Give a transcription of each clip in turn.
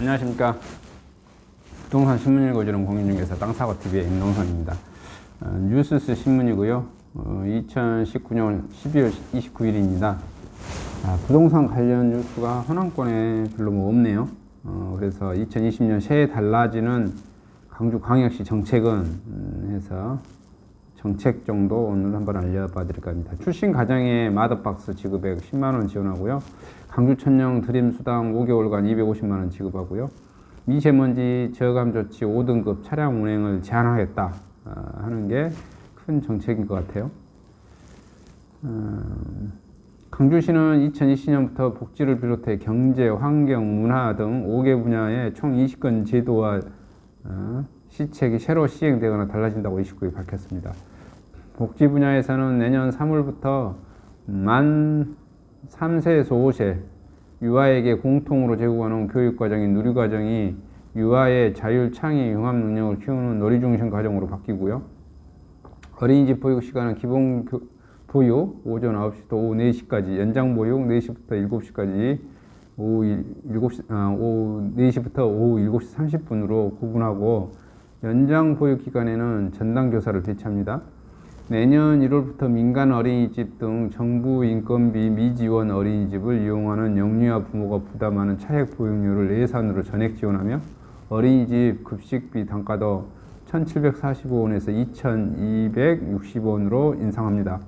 안녕하십니까. 부동산 신문 읽어주는 공인중개사 땅사고TV의 임동선입니다. 어, 뉴스스 신문이고요. 어, 2019년 12월 29일입니다. 아, 부동산 관련 뉴스가 현황권에 별로 뭐 없네요. 어, 그래서 2020년 새해 달라지는 강주광역시 정책은 음, 해서 정책 정도 오늘 한번 알려봐 드릴까 합니다. 출신 가정에 마더박스 지급액 10만 원 지원하고요. 강주 천령 드림 수당 5개월간 250만 원 지급하고요. 미세먼지 저감 조치 5등급 차량 운행을 제한하겠다 어, 하는 게 큰 정책인 것 같아요. 음, 강주시는 2020년부터 복지를 비롯해 경제, 환경, 문화 등 5개 분야의 총 20건 제도와 어, 시책이 새로 시행되거나 달라진다고 29일 밝혔습니다. 복지 분야에서는 내년 3월부터 만 3세에서 5세 유아에게 공통으로 제공하는 교육과정인 누리과정이 유아의 자율 창의 융합 능력을 키우는 놀이중심 과정으로 바뀌고요. 어린이집 보육 시간은 기본 교, 보육 오전 9시부터 오후 4시까지, 연장 보육 4시부터 7시까지, 오후 7시, 아, 오후 4시부터 오후 7시 30분으로 구분하고 연장 보육 기간에는 전담 교사를 배치합니다. 내년 1월부터 민간 어린이집 등 정부 인건비 미지원 어린이집을 이용하는 영유아 부모가 부담하는 차액 보육료를 예산으로 전액 지원하며 어린이집 급식비 단가도 1,745원에서 2,260원으로 인상합니다.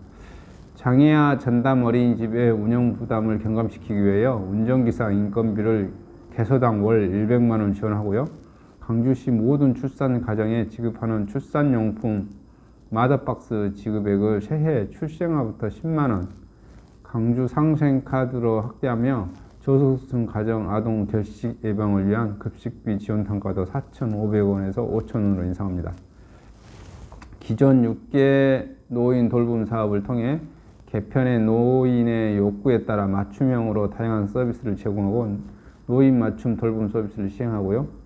장애아 전담 어린이집의 운영 부담을 경감시키기 위하여 운전기사 인건비를 개소당 월 100만 원 지원하고요. 강주시 모든 출산 가정에 지급하는 출산용품 마더박스 지급액을 새해 출생아부터 10만 원, 강주 상생카드로 확대하며 저소득층 가정 아동 결식 예방을 위한 급식비 지원 단가도 4,500원에서 5,000원으로 인상합니다. 기존 6개 노인 돌봄 사업을 통해 개편의 노인의 욕구에 따라 맞춤형으로 다양한 서비스를 제공하고 노인 맞춤 돌봄 서비스를 시행하고요.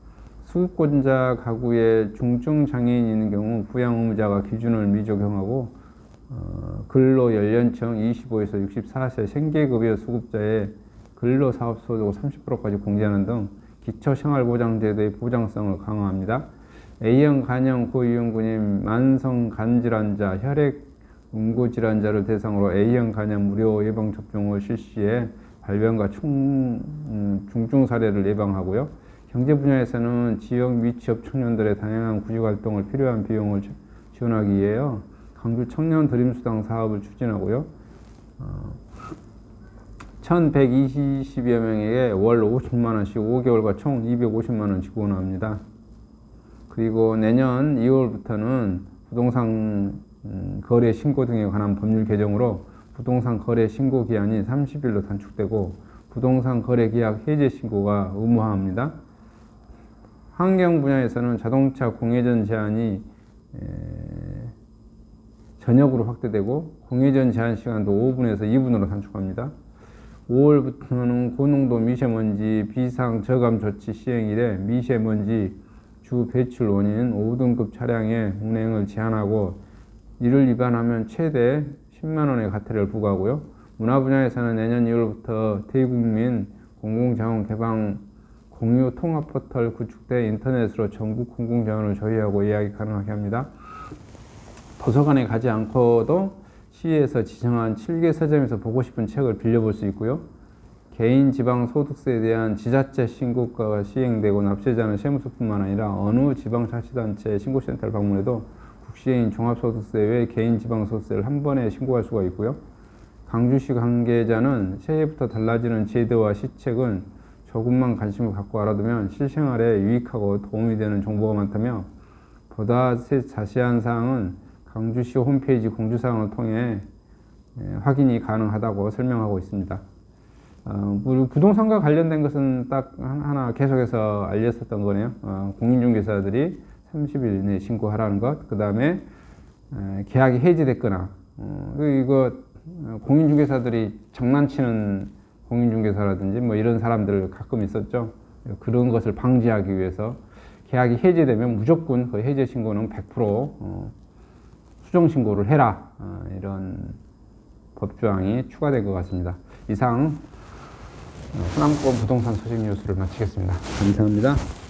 수급권자 가구에 중증 장애인이 있는 경우 부양 의무자가 기준을 미적용하고 어, 근로 연령층 25에서 64세 생계급여 수급자의 근로사업소득 30%까지 공제하는 등 기초생활보장제도의 보장성을 강화합니다. A형 간염 고위험군인 만성 간질환자, 혈액 응고질환자를 대상으로 A형 간염 무료 예방 접종을 실시해 발병과 중, 음, 중증 사례를 예방하고요. 경제 분야에서는 지역 미취업 청년들의 다양한 구직 활동을 필요한 비용을 지원하기 위해요. 강주 청년 드림 수당 사업을 추진하고요. 어, 1,120여 명에게 월 50만 원씩 5개월과 총 250만 원 지원합니다. 그리고 내년 2월부터는 부동산 음, 거래 신고 등에 관한 법률 개정으로 부동산 거래 신고 기한이 30일로 단축되고 부동산 거래 계약 해제 신고가 의무화합니다. 환경 분야에서는 자동차 공회전 제한이 전역으로 확대되고 공회전 제한 시간도 5분에서 2분으로 단축합니다. 5월부터는 고농도 미세먼지 비상 저감 조치 시행일에 미세먼지 주 배출 원인 5등급 차량의 운행을 제한하고 이를 위반하면 최대 10만 원의 과태료를 부과하고요. 문화 분야에서는 내년 2월부터 대국민 공공자원 개방 공유 통합 포털 구축돼 인터넷으로 전국 공공자원을 조회하고 예약이 가능하게 합니다. 도서관에 가지 않고도 시에서 지정한 7개 서점에서 보고 싶은 책을 빌려볼 수 있고요. 개인 지방 소득세에 대한 지자체 신고가 시행되고 납세자는 세무서뿐만 아니라 어느 지방 자치단체 신고센터를 방문해도 국시인 종합소득세 외 개인 지방소득세를 한 번에 신고할 수가 있고요. 강주시 관계자는 새해부터 달라지는 제도와 시책은 조금만 관심을 갖고 알아두면 실생활에 유익하고 도움이 되는 정보가 많다며 보다 자세한 사항은 광주시 홈페이지 공지사항을 통해 예, 확인이 가능하다고 설명하고 있습니다. 어, 부동산과 관련된 것은 딱 하나 계속해서 알렸었던 거네요. 어, 공인중개사들이 30일 이내에 신고하라는 것, 그 다음에 계약이 해지됐거나, 어, 이거 공인중개사들이 장난치는 공인중개사라든지 뭐 이런 사람들 가끔 있었죠. 그런 것을 방지하기 위해서 계약이 해지되면 무조건 그 해제 신고는 100% 어, 수정 신고를 해라 어, 이런 법조항이 추가될 것 같습니다. 이상 호남권 부동산 소식 뉴스를 마치겠습니다. 감사합니다.